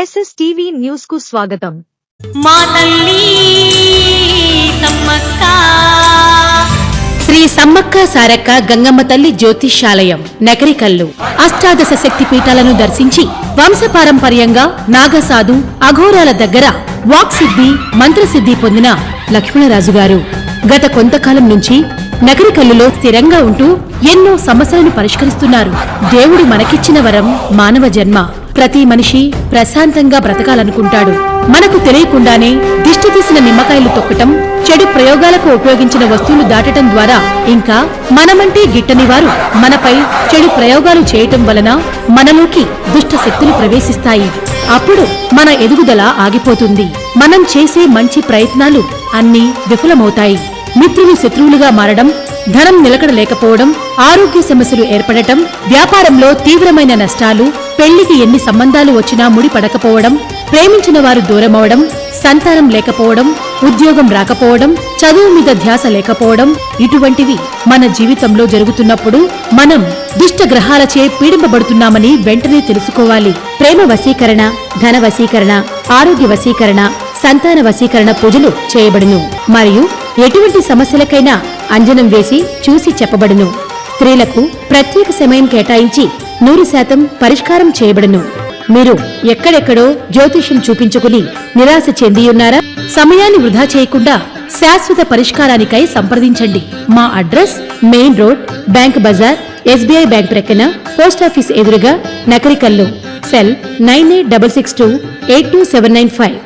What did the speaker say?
SS TV న్యూస్కు స్వాగతం. మా తల్లి సమ్మక్క. శ్రీ సమ్మక్క సారక్క గంగమ్మ తల్లి జ్యోతిష్యాలయం నకరికల్లు అష్టాదశ శక్తి పీఠాలను దర్శించి వంశపారంపర్యంగా నాగసాధు అఘోరాల దగ్గర వాక్సిద్ధి మంత్రసిద్ధి పొందిన లక్ష్మణరాజు గారు. గత కొంతకాలం నుంచి నగరికల్లులో స్థిరంగా ఉంటూ ఎన్నో సమస్యలను పరిష్కరిస్తున్నారు. దేవుడు మనకిచ్చిన వరం మానవ జన్మ. ప్రతి మనిషి ప్రశాంతంగా బ్రతకాలనుకుంటాడు. మనకు తెలియకుండానే దిష్టి తీసిన నిమ్మకాయలు తొక్కటం చెడు ప్రయోగాలకు ఉపయోగించిన వస్తువులు దాటటం ద్వారా ఇంకా మనమంటే గిట్టని వారు. మనపై చెడు ప్రయోగాలు చేయటం వలన మనలోకి దుష్ట శక్తులు ప్రవేశిస్తాయి. అప్పుడు మన ఎదుగుదల ఆగిపోతుంది. మనం చేసే మంచి ప్రయత్నాలు అన్నీ విఫలమవుతాయి. మిత్రులు శత్రువులుగా మారడం ధనం నిలకడ లేకపోవడం ఆరోగ్య సమస్యలు ఏర్పడటం వ్యాపారంలో తీవ్రమైన నష్టాలు పెళ్ళికి ఎన్ని సంబంధాలు వచ్చినా ముడి పడకపోవడం ప్రేమించిన వారు దూరమవడం సంతానం లేకపోవడం ఉద్యోగం రాకపోవడం చదువు మీద ధ్యాస లేకపోవడం ఇటువంటివి మన జీవితంలో జరుగుతున్నప్పుడు మనం దుష్ట గ్రహాలచే పీడింపబడుతున్నామని వెంటనే తెలుసుకోవాలి. ప్రేమ వశీకరణ ధన వశీకరణ ఆరోగ్య వశీకరణ సంతాన వశీకరణ పూజలు చేయబడును. మరియు ఎటువంటి సమస్యలకైనా అంజనం వేసి చూసి చెప్పబడును. స్త్రీలకు ప్రత్యేక సమయం కేటాయించి నూరు శాతం పరిష్కారం చేయబడును. మీరు ఎక్కడెక్కడో జ్యోతిష్యం చూపించుకుని నిరాశ చెందియున్నారా? సమయాన్ని వృధా చేయకుండా శాశ్వత పరిష్కారానికై సంప్రదించండి. మా address main road bank Bazar SBI bank ప్రక్కన పోస్టాఫీస్ ఎదురుగా Nakarikallu cell nine eight double six two eight two seven nine five.